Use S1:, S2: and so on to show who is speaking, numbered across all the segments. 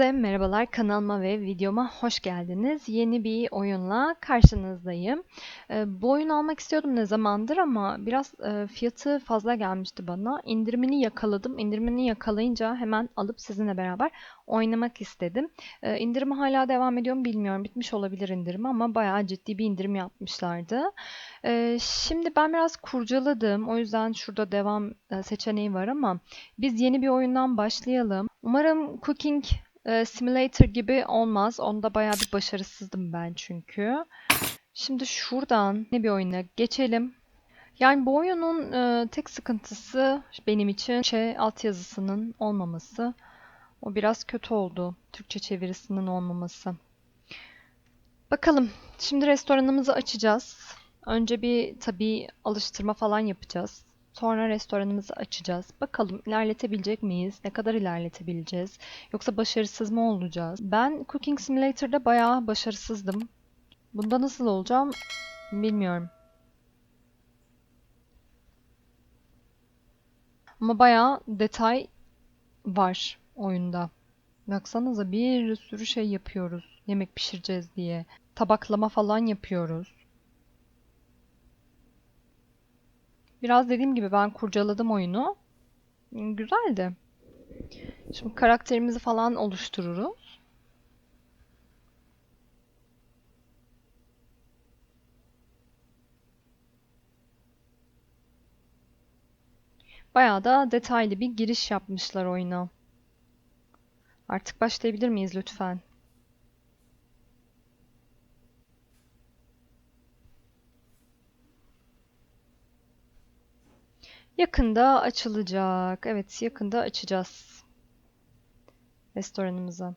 S1: Hepinize merhabalar kanalıma ve videoma hoş geldiniz. Yeni bir oyunla karşınızdayım. Ee, bu oyunu almak istiyordum ne zamandır ama biraz e, fiyatı fazla gelmişti bana. İndirimini yakaladım. İndirimini yakalayınca hemen alıp sizinle beraber oynamak istedim. Ee, indirimi hala devam ediyor mu bilmiyorum. Bitmiş olabilir indirimi ama bayağı ciddi bir indirim yapmışlardı. Ee, şimdi ben biraz kurcaladım. O yüzden şurada devam e, seçeneği var ama biz yeni bir oyundan başlayalım. Umarım Cooking Simulator gibi olmaz. Onda bayağı bir başarısızdım ben çünkü. Şimdi şuradan ne bir oyuna geçelim. Yani bu oyunun e, tek sıkıntısı benim için şey altyazısının olmaması. O biraz kötü oldu. Türkçe çevirisinin olmaması. Bakalım. Şimdi restoranımızı açacağız. Önce bir tabii alıştırma falan yapacağız. Sonra restoranımızı açacağız. Bakalım ilerletebilecek miyiz? Ne kadar ilerletebileceğiz? Yoksa başarısız mı olacağız? Ben Cooking Simulator'da bayağı başarısızdım. Bunda nasıl olacağım bilmiyorum. Ama bayağı detay var oyunda. Baksanıza bir sürü şey yapıyoruz. Yemek pişireceğiz diye. Tabaklama falan yapıyoruz. Biraz dediğim gibi ben kurcaladım oyunu. Güzeldi. Şimdi karakterimizi falan oluştururuz. Bayağı da detaylı bir giriş yapmışlar oyuna. Artık başlayabilir miyiz lütfen? Yakında açılacak. Evet, yakında açacağız restoranımızı.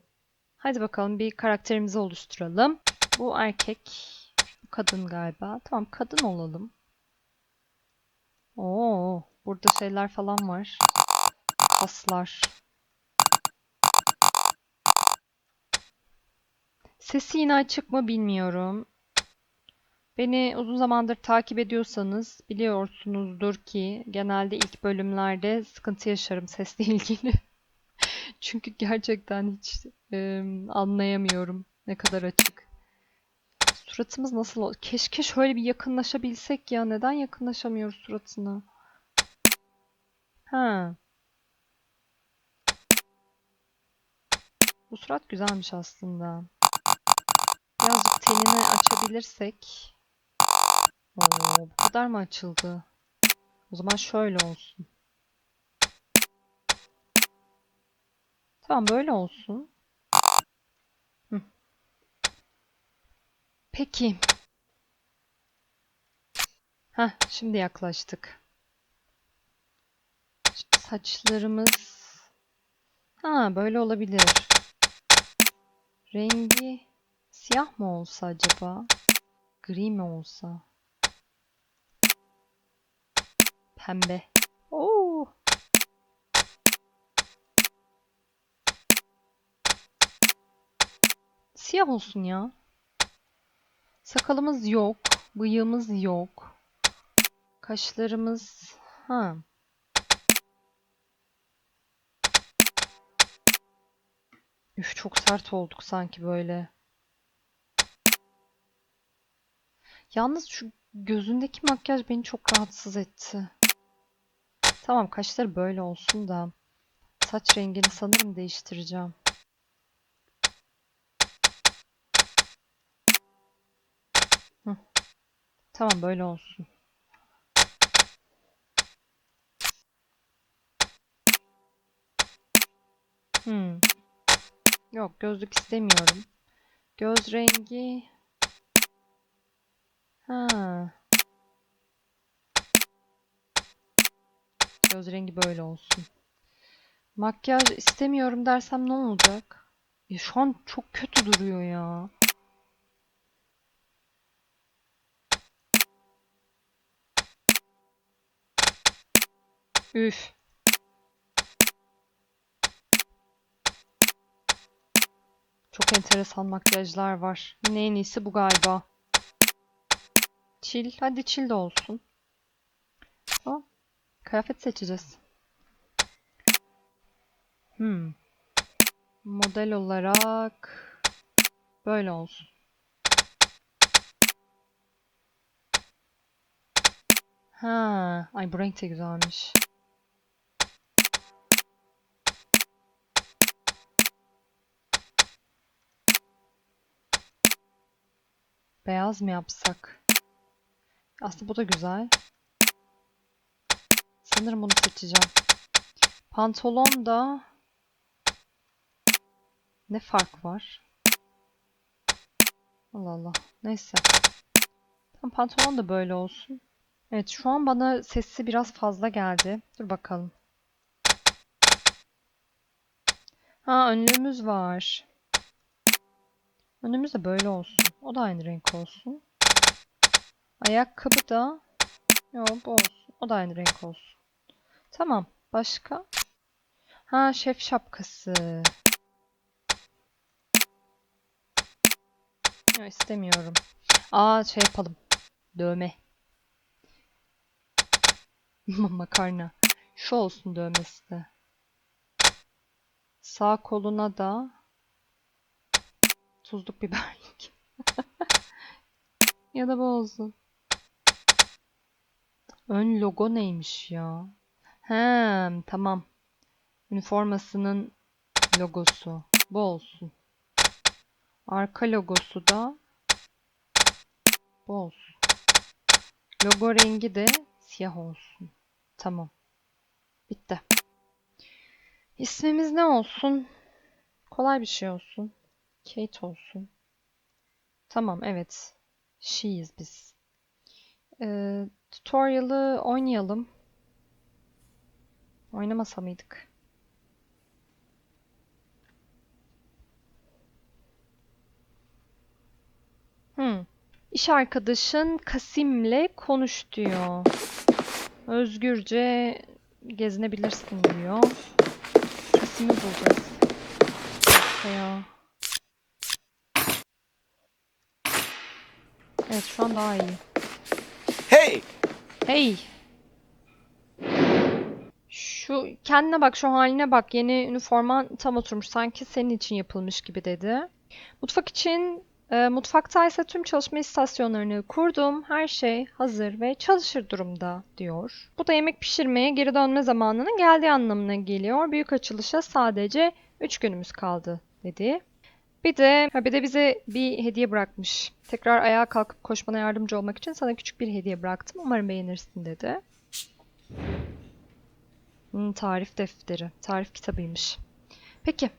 S1: Hadi bakalım bir karakterimizi oluşturalım. Bu erkek, bu kadın galiba. Tamam, kadın olalım. Oo, burada şeyler falan var. Kaslar. Sesi yine açık mı bilmiyorum. Beni uzun zamandır takip ediyorsanız biliyorsunuzdur ki genelde ilk bölümlerde sıkıntı yaşarım sesle ilgili. Çünkü gerçekten hiç e, anlayamıyorum ne kadar açık. Suratımız nasıl? Keşke şöyle bir yakınlaşabilsek ya. Neden yakınlaşamıyoruz suratına? Ha. Bu surat güzelmiş aslında. Birazcık tenini açabilirsek. Oo, bu kadar mı açıldı? O zaman şöyle olsun. Tamam böyle olsun. Hı. Peki. Heh, şimdi yaklaştık. Saçlarımız... Ha, böyle olabilir. Rengi siyah mı olsa acaba? Gri mi olsa? Pembe. Oo. Siyah olsun ya. Sakalımız yok. Bıyığımız yok. Kaşlarımız... Ha. Üf çok sert olduk sanki böyle. Yalnız şu gözündeki makyaj beni çok rahatsız etti. Tamam kaşları böyle olsun da saç rengini sanırım değiştireceğim. Tamam böyle olsun. Hmm. Yok gözlük istemiyorum. Göz rengi. Ha. Göz rengi böyle olsun. Makyaj istemiyorum dersem ne olacak? Ya şu an çok kötü duruyor ya. Üf. Çok enteresan makyajlar var. Yine en iyisi bu galiba. Çil. Hadi çil de olsun. Kıyafet seçeceğiz. Hmm. Model olarak böyle olsun. Ha, ay bu renk de güzelmiş. Beyaz mı yapsak? Aslında bu da güzel. Sanırım bunu seçeceğim. Pantolon da ne fark var? Allah Allah. Neyse. Tam pantolon da böyle olsun. Evet şu an bana sesi biraz fazla geldi. Dur bakalım. Ha önlüğümüz var. Önümüz de böyle olsun. O da aynı renk olsun. Ayakkabı da yok bu olsun. O da aynı renk olsun. Tamam. Başka? Ha şef şapkası. Yok istemiyorum. Aa şey yapalım. Dövme. Makarna. Şu olsun dövmesi de. Sağ koluna da tuzluk biberlik. ya da bu olsun. Ön logo neymiş ya? He, tamam. Üniformasının logosu. Bu olsun. Arka logosu da bu olsun. Logo rengi de siyah olsun. Tamam. Bitti. İsmimiz ne olsun? Kolay bir şey olsun. Kate olsun. Tamam, evet. She'yiz biz. Ee, tutorial'ı oynayalım. Oynamasa mıydık? Hmm. İş arkadaşın Kasim'le konuş diyor. Özgürce gezinebilirsin diyor. Kasim'i bulacağız. İşte ya. Evet şu an daha iyi.
S2: Hey!
S1: Hey! Şu kendine bak, şu haline bak. Yeni üniforman tam oturmuş. Sanki senin için yapılmış gibi dedi. Mutfak için e, mutfaktaysa tüm çalışma istasyonlarını kurdum. Her şey hazır ve çalışır durumda diyor. Bu da yemek pişirmeye geri dönme zamanının geldiği anlamına geliyor. Büyük açılışa sadece 3 günümüz kaldı dedi. Bir de ha bir de bize bir hediye bırakmış. Tekrar ayağa kalkıp koşmana yardımcı olmak için sana küçük bir hediye bıraktım. Umarım beğenirsin dedi. Hmm, tarif defteri. Tarif kitabıymış. Peki.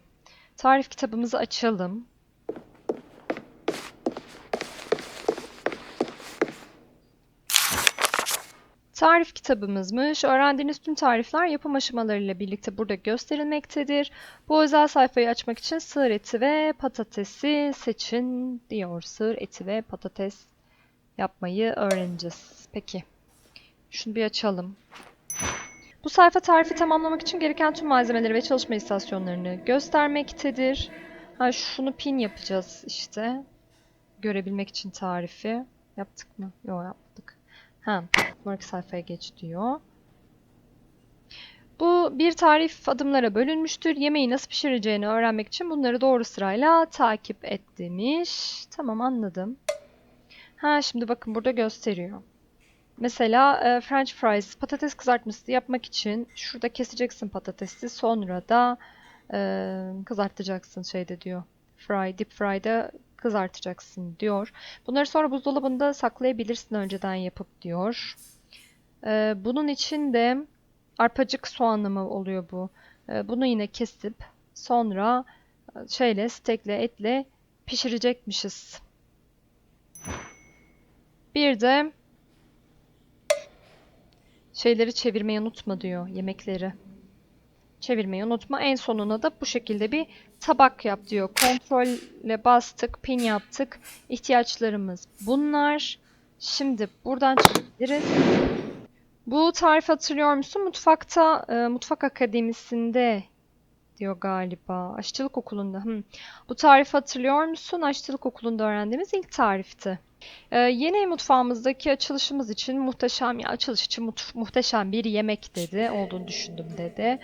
S1: Tarif kitabımızı açalım. Tarif kitabımızmış. Öğrendiğiniz tüm tarifler yapım aşamalarıyla birlikte burada gösterilmektedir. Bu özel sayfayı açmak için sığır eti ve patatesi seçin diyor. Sığır eti ve patates yapmayı öğreneceğiz. Peki. Şunu bir açalım. Bu sayfa tarifi tamamlamak için gereken tüm malzemeleri ve çalışma istasyonlarını göstermektedir. Ha şunu pin yapacağız işte. Görebilmek için tarifi. Yaptık mı? Yok yapmadık. Ha, sonraki sayfaya geç diyor. Bu bir tarif adımlara bölünmüştür. Yemeği nasıl pişireceğini öğrenmek için bunları doğru sırayla takip et demiş. Tamam anladım. Ha şimdi bakın burada gösteriyor. Mesela e, French fries, patates kızartması yapmak için şurada keseceksin patatesi. Sonra da e, kızartacaksın şeyde diyor. Fry, deep fry'da kızartacaksın diyor. Bunları sonra buzdolabında saklayabilirsin önceden yapıp diyor. E, bunun için de arpacık soğanlı mı oluyor bu? E, bunu yine kesip sonra e, şeyle, steakle, etle pişirecekmişiz. Bir de şeyleri çevirmeyi unutma diyor yemekleri. Çevirmeyi unutma. En sonuna da bu şekilde bir tabak yap diyor. Kontrolle bastık, pin yaptık. İhtiyaçlarımız bunlar. Şimdi buradan çıkabiliriz. Bu tarif hatırlıyor musun? Mutfakta, e, mutfak akademisinde diyor galiba. Aşçılık okulunda. Hmm. Bu tarifi hatırlıyor musun? Aşçılık okulunda öğrendiğimiz ilk tarifti. Ee, yeni mutfağımızdaki açılışımız için muhteşem ya açılış için mut- muhteşem bir yemek dedi olduğunu düşündüm dedi.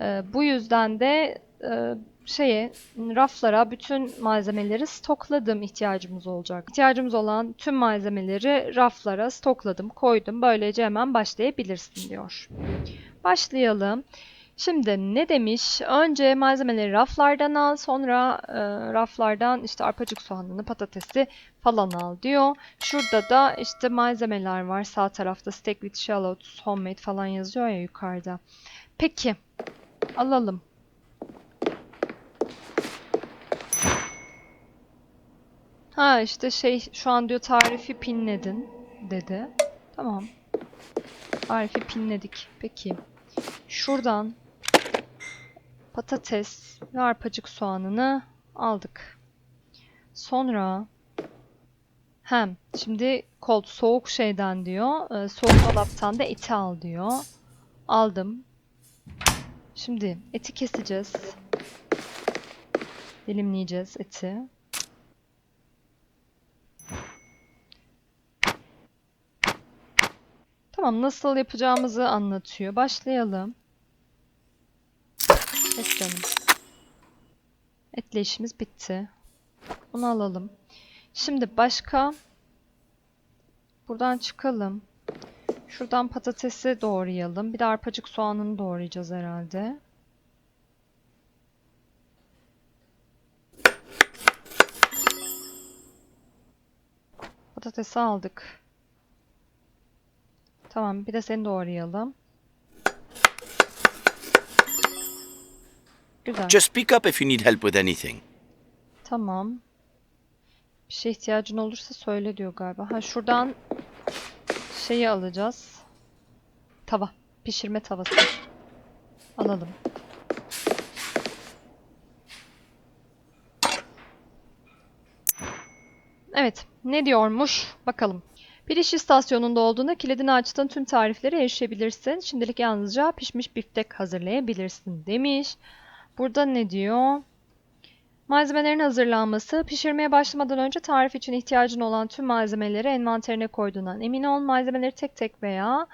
S1: Ee, bu yüzden de e, şeye raflara bütün malzemeleri stokladım ihtiyacımız olacak. İhtiyacımız olan tüm malzemeleri raflara stokladım, koydum. Böylece hemen başlayabilirsin diyor. Başlayalım. Şimdi ne demiş? Önce malzemeleri raflardan al, sonra e, raflardan işte arpacık soğanını, patatesi falan al diyor. Şurada da işte malzemeler var. Sağ tarafta steak with shallots, homemade falan yazıyor ya yukarıda. Peki, alalım. Ha işte şey şu an diyor tarifi pinledin dedi. Tamam. Tarifi pinledik. Peki. Şuradan patates ve arpacık soğanını aldık. Sonra hem şimdi cold soğuk şeyden diyor. e, Soğuk dolaptan da eti al diyor. Aldım. Şimdi eti keseceğiz. Dilimleyeceğiz eti. Tamam, nasıl yapacağımızı anlatıyor. Başlayalım. Canım. Etle işimiz bitti. Bunu alalım. Şimdi başka buradan çıkalım. Şuradan patatesi doğrayalım. Bir de arpacık soğanını doğrayacağız herhalde. Patatesi aldık. Tamam, bir de seni doğrayalım. Güzel.
S2: Just speak up if you need help with anything.
S1: Tamam. Bir şey ihtiyacın olursa söyle diyor galiba. Ha şuradan şeyi alacağız. Tava. Pişirme tavası. Alalım. Evet. Ne diyormuş? Bakalım. Bir iş istasyonunda olduğunda kilidini açtığın tüm tariflere erişebilirsin. Şimdilik yalnızca pişmiş biftek hazırlayabilirsin demiş. Burada ne diyor? Malzemelerin hazırlanması. Pişirmeye başlamadan önce tarif için ihtiyacın olan tüm malzemeleri envanterine koyduğundan emin ol. Malzemeleri tek tek veya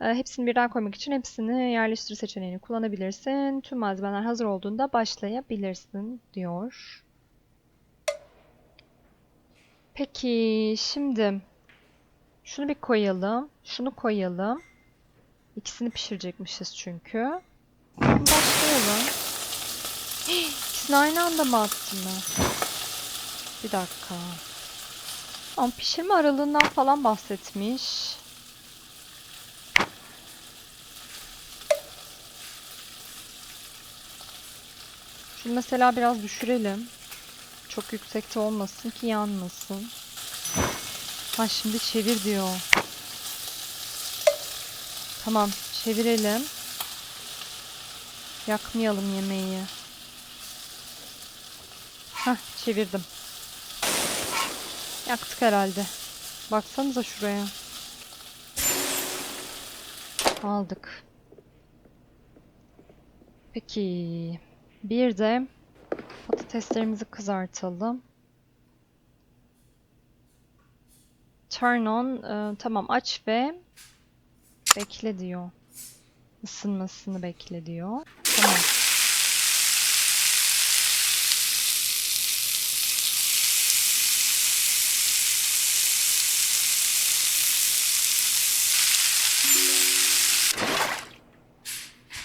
S1: e, hepsini birden koymak için hepsini yerleştir seçeneğini kullanabilirsin. Tüm malzemeler hazır olduğunda başlayabilirsin diyor. Peki şimdi şunu bir koyalım. Şunu koyalım. İkisini pişirecekmişiz çünkü. Başlayalım. İkisini aynı anda mı attın ben? Bir dakika. Ama pişirme aralığından falan bahsetmiş. Şunu mesela biraz düşürelim. Çok yüksekte olmasın ki yanmasın. Ha şimdi çevir diyor. Tamam çevirelim. Yakmayalım yemeği. Hah çevirdim. Yaktık herhalde. Baksanıza şuraya. Aldık. Peki. Bir de patateslerimizi kızartalım. Turn on. e, tamam aç ve bekle diyor. Isınmasını bekle diyor. Tamam.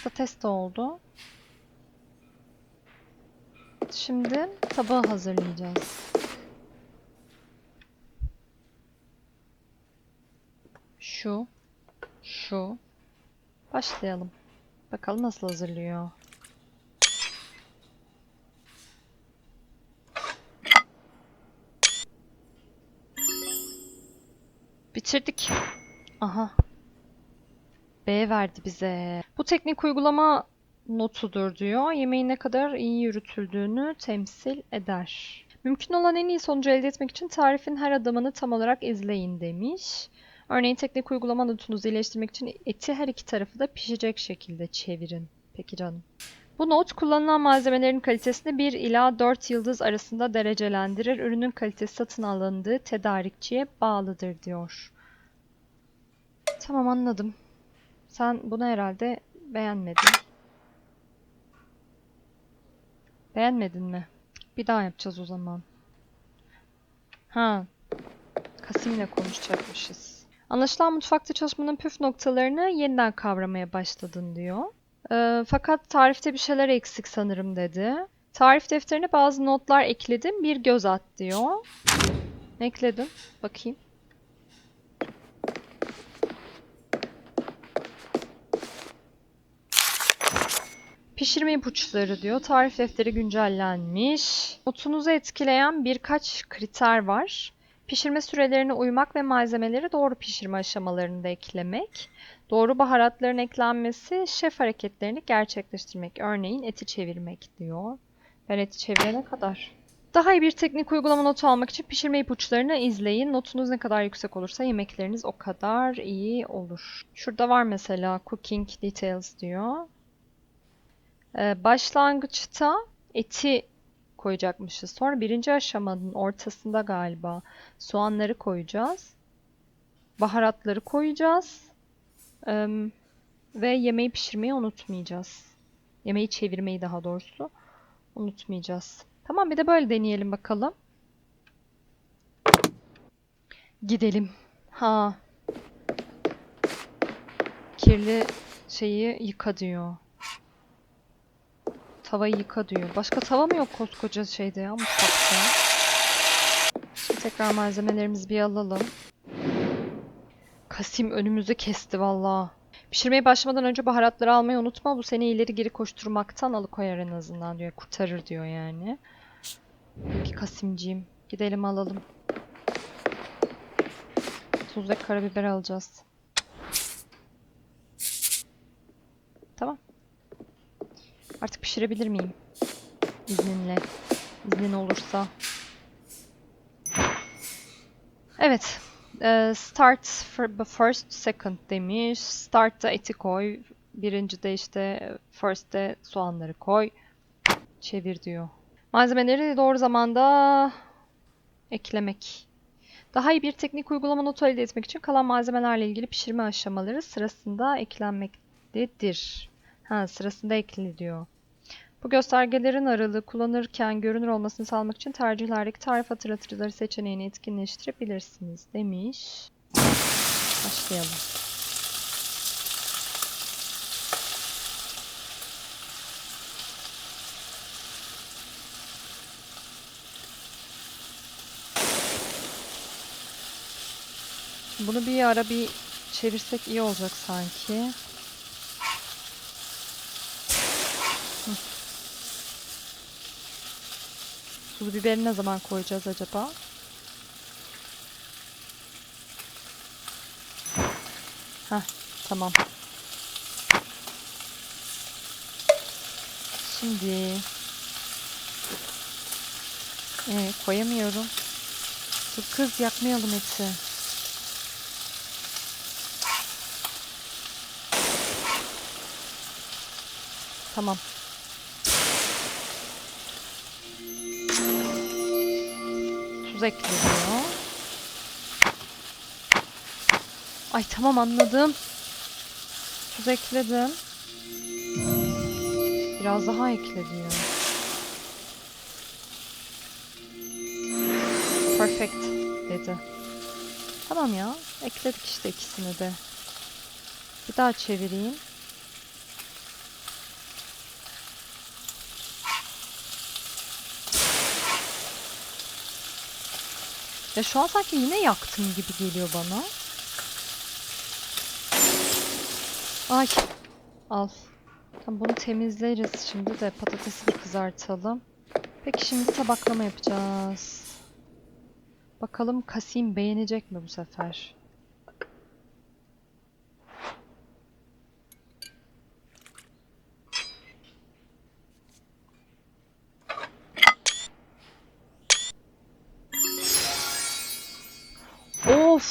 S1: Patates de oldu. Şimdi tabağı hazırlayacağız. Şu, şu. Başlayalım. Bakalım nasıl hazırlıyor. Bitirdik. Aha. B verdi bize. Bu teknik uygulama notudur diyor. Yemeğin ne kadar iyi yürütüldüğünü temsil eder. Mümkün olan en iyi sonucu elde etmek için tarifin her adımını tam olarak izleyin demiş. Örneğin teknik uygulama notunuzu iyileştirmek için eti her iki tarafı da pişecek şekilde çevirin. Peki canım. Bu not kullanılan malzemelerin kalitesini 1 ila 4 yıldız arasında derecelendirir. Ürünün kalitesi satın alındığı tedarikçiye bağlıdır diyor. Tamam anladım. Sen bunu herhalde beğenmedin. Beğenmedin mi? Bir daha yapacağız o zaman. Ha. Kasim'le konuşacakmışız. Anlaşılan mutfakta çalışmanın püf noktalarını yeniden kavramaya başladın diyor. Ee, fakat tarifte bir şeyler eksik sanırım dedi. Tarif defterine bazı notlar ekledim. Bir göz at diyor. Ne ekledin? Bakayım. Pişirme ipuçları diyor. Tarif defteri güncellenmiş. Notunuzu etkileyen birkaç kriter var. Pişirme sürelerine uymak ve malzemeleri doğru pişirme aşamalarında eklemek. Doğru baharatların eklenmesi, şef hareketlerini gerçekleştirmek. Örneğin eti çevirmek diyor. Ben eti çevirene kadar. Daha iyi bir teknik uygulama notu almak için pişirme ipuçlarını izleyin. Notunuz ne kadar yüksek olursa yemekleriniz o kadar iyi olur. Şurada var mesela cooking details diyor. Ee, başlangıçta eti koyacakmışız. Sonra birinci aşamanın ortasında galiba soğanları koyacağız. Baharatları koyacağız. Ve yemeği pişirmeyi unutmayacağız. Yemeği çevirmeyi daha doğrusu unutmayacağız. Tamam bir de böyle deneyelim bakalım. Gidelim. Ha. Kirli şeyi yıka diyor. Tavayı yıka diyor. Başka tava mı yok koskoca şeyde ya mutfakta? Şimdi tekrar malzemelerimizi bir alalım. Kasim önümüzü kesti valla. Pişirmeye başlamadan önce baharatları almayı unutma. Bu seni ileri geri koşturmaktan alıkoyar en azından diyor. Kurtarır diyor yani. Peki Kasimciğim. Gidelim alalım. Tuz ve karabiber alacağız. Tamam. Artık pişirebilir miyim? İzninle. İznin olursa. Evet. Eee, start first, second demiş. Start'ta eti koy. Birinci de işte first'te soğanları koy. Çevir diyor. Malzemeleri doğru zamanda eklemek. Daha iyi bir teknik uygulama notu elde etmek için kalan malzemelerle ilgili pişirme aşamaları sırasında eklenmektedir. Ha, sırasında ekli diyor. Bu göstergelerin aralığı kullanırken görünür olmasını sağlamak için tercihlerdeki tarif hatırlatıcıları seçeneğini etkinleştirebilirsiniz demiş. Başlayalım. Bunu bir ara bir çevirsek iyi olacak sanki. Tuz biberi ne zaman koyacağız acaba? Heh, tamam. Şimdi ee, koyamıyorum. Dur kız yakmayalım eti. Tamam. Tuz ekleniyor. Ay tamam anladım. Tuz ekledim. Biraz daha ekle diyor. Perfect dedi. Tamam ya. Ekledik işte ikisini de. Bir daha çevireyim. Ya şu an sanki yine yaktım gibi geliyor bana. Ay. Al. Tamam bunu temizleriz şimdi de patatesi bir kızartalım. Peki şimdi tabaklama yapacağız. Bakalım Kasim beğenecek mi bu sefer?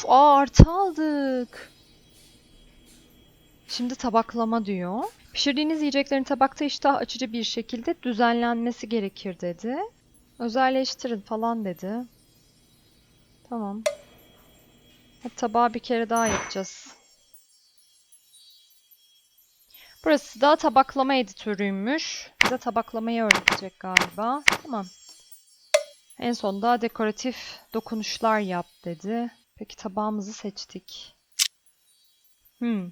S1: Of, artı aldık. Şimdi tabaklama diyor. Pişirdiğiniz yiyeceklerin tabakta iştah açıcı bir şekilde düzenlenmesi gerekir dedi. Özelleştirin falan dedi. Tamam. Hadi tabağı bir kere daha yapacağız. Burası da tabaklama editörüymüş. Bize tabaklamayı öğretecek galiba. Tamam. En sonda dekoratif dokunuşlar yap dedi. Peki tabağımızı seçtik. Hmm.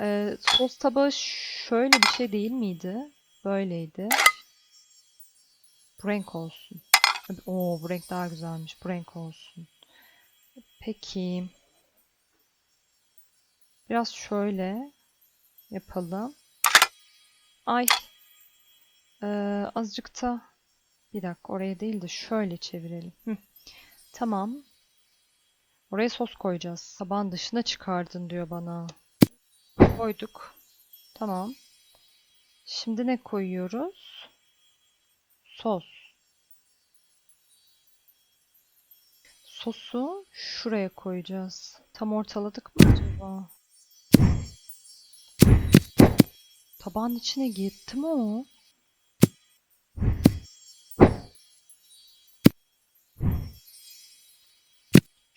S1: Ee, sos tabağı şöyle bir şey değil miydi? Böyleydi. Bu renk olsun. Oo bu renk daha güzelmiş. Bu renk olsun. Peki. Biraz şöyle yapalım. Ay. Ee, azıcık da bir dakika oraya değil de şöyle çevirelim. Hı. Tamam. Oraya sos koyacağız. Tabağın dışına çıkardın diyor bana. Koyduk. Tamam. Şimdi ne koyuyoruz? Sos. Sosu şuraya koyacağız. Tam ortaladık mı acaba? Tabağın içine gitti mi o?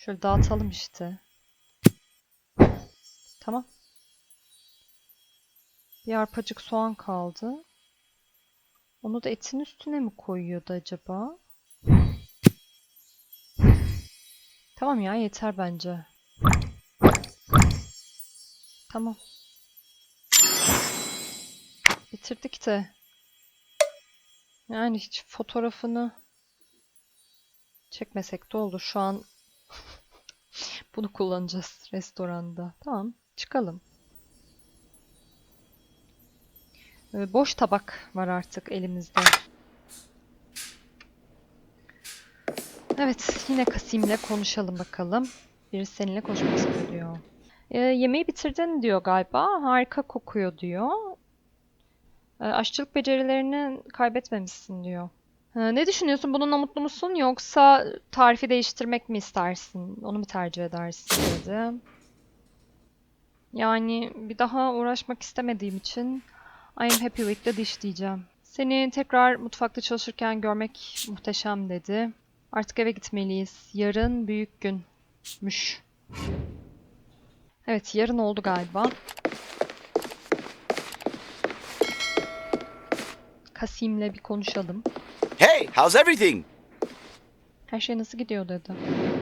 S1: Şöyle dağıtalım işte. Tamam. Bir arpacık soğan kaldı. Onu da etin üstüne mi koyuyordu acaba? Tamam ya yeter bence. Tamam. Bitirdik de. Yani hiç fotoğrafını çekmesek de olur. Şu an bunu kullanacağız restoranda. Tamam, çıkalım. Ee, boş tabak var artık elimizde. Evet, yine Kasim'le konuşalım bakalım. Biri seninle konuşmak istiyor. Ee, yemeği bitirdin diyor galiba. Harika kokuyor diyor. Ee, aşçılık becerilerini kaybetmemişsin diyor. Ee, ne düşünüyorsun? Bununla mutlu musun? Yoksa tarifi değiştirmek mi istersin? Onu mu tercih edersin dedi. Yani bir daha uğraşmak istemediğim için I am happy with the dish diyeceğim. Seni tekrar mutfakta çalışırken görmek muhteşem dedi. Artık eve gitmeliyiz. Yarın büyük günmüş. Evet, yarın oldu galiba. Kasim'le bir konuşalım.
S2: Hey, how's everything?
S1: Her şey nasıl gidiyor dedi.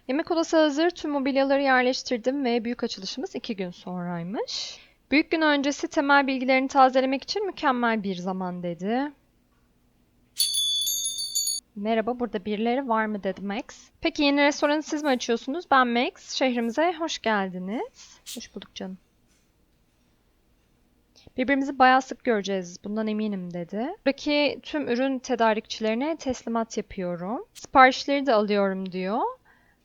S1: Yemek odası hazır. Tüm mobilyaları yerleştirdim ve büyük açılışımız iki gün sonraymış. Büyük gün öncesi temel bilgilerini tazelemek için mükemmel bir zaman dedi. Merhaba, burada birileri var mı dedi Max. Peki yeni restoranı siz mi açıyorsunuz? Ben Max. Şehrimize hoş geldiniz. Hoş bulduk canım. Birbirimizi bayağı sık göreceğiz. Bundan eminim dedi. Buradaki tüm ürün tedarikçilerine teslimat yapıyorum. Siparişleri de alıyorum diyor.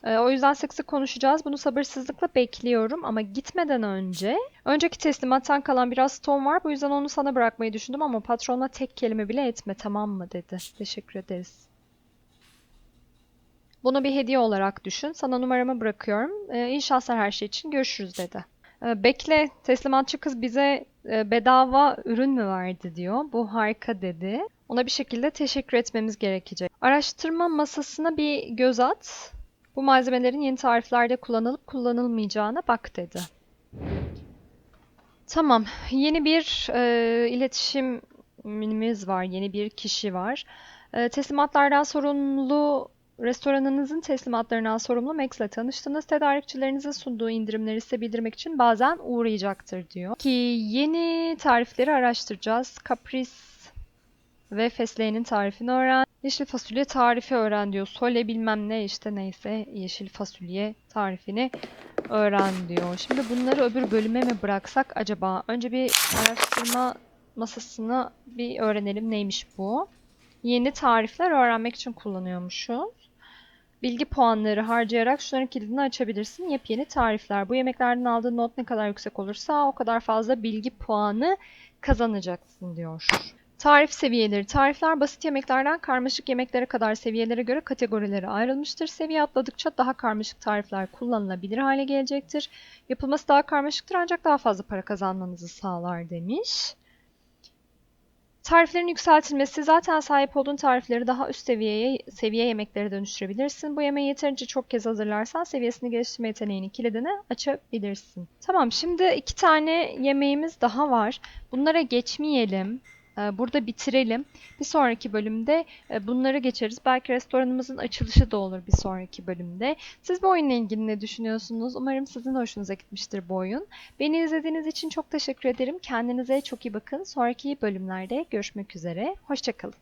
S1: Ee, o yüzden sık sık konuşacağız. Bunu sabırsızlıkla bekliyorum ama gitmeden önce önceki teslimattan kalan biraz ton var. Bu yüzden onu sana bırakmayı düşündüm ama patronla tek kelime bile etme tamam mı dedi. Teşekkür ederiz. Bunu bir hediye olarak düşün. Sana numaramı bırakıyorum. Ee, iyi şanslar her şey için. Görüşürüz dedi. Ee, bekle teslimatçı kız bize e, bedava ürün mü verdi diyor. Bu harika dedi. Ona bir şekilde teşekkür etmemiz gerekecek. Araştırma masasına bir göz at. Bu malzemelerin yeni tariflerde kullanılıp kullanılmayacağına bak dedi. Tamam. Yeni bir e, iletişimimiz var. Yeni bir kişi var. E, teslimatlardan sorumlu Restoranınızın teslimatlarından sorumlu Max ile tanıştınız. Tedarikçilerinizin sunduğu indirimleri size bildirmek için bazen uğrayacaktır diyor. Ki yeni tarifleri araştıracağız. Kapris ve fesleğenin tarifini öğren. Yeşil fasulye tarifi öğren diyor. Sole bilmem ne işte neyse yeşil fasulye tarifini öğren diyor. Şimdi bunları öbür bölüme mi bıraksak acaba? Önce bir araştırma masasını bir öğrenelim neymiş bu. Yeni tarifler öğrenmek için kullanıyormuşuz. Bilgi puanları harcayarak şunların kilidini açabilirsin. Yepyeni tarifler. Bu yemeklerden aldığın not ne kadar yüksek olursa o kadar fazla bilgi puanı kazanacaksın diyor. Tarif seviyeleri. Tarifler basit yemeklerden karmaşık yemeklere kadar seviyelere göre kategorilere ayrılmıştır. Seviye atladıkça daha karmaşık tarifler kullanılabilir hale gelecektir. Yapılması daha karmaşıktır ancak daha fazla para kazanmanızı sağlar demiş. Tariflerin yükseltilmesi zaten sahip olduğun tarifleri daha üst seviyeye seviye yemeklere dönüştürebilirsin. Bu yemeği yeterince çok kez hazırlarsan seviyesini geliştirme yeteneğini kilidini açabilirsin. Tamam şimdi iki tane yemeğimiz daha var. Bunlara geçmeyelim. Ee, Burada bitirelim. Bir sonraki bölümde e, bunları geçeriz. Belki restoranımızın açılışı da olur bir sonraki bölümde. Siz bu oyunla ilgili ne düşünüyorsunuz? Umarım sizin hoşunuza gitmiştir bu oyun. Beni izlediğiniz için çok teşekkür ederim. Kendinize çok iyi bakın. Sonraki bölümlerde görüşmek üzere. Hoşçakalın.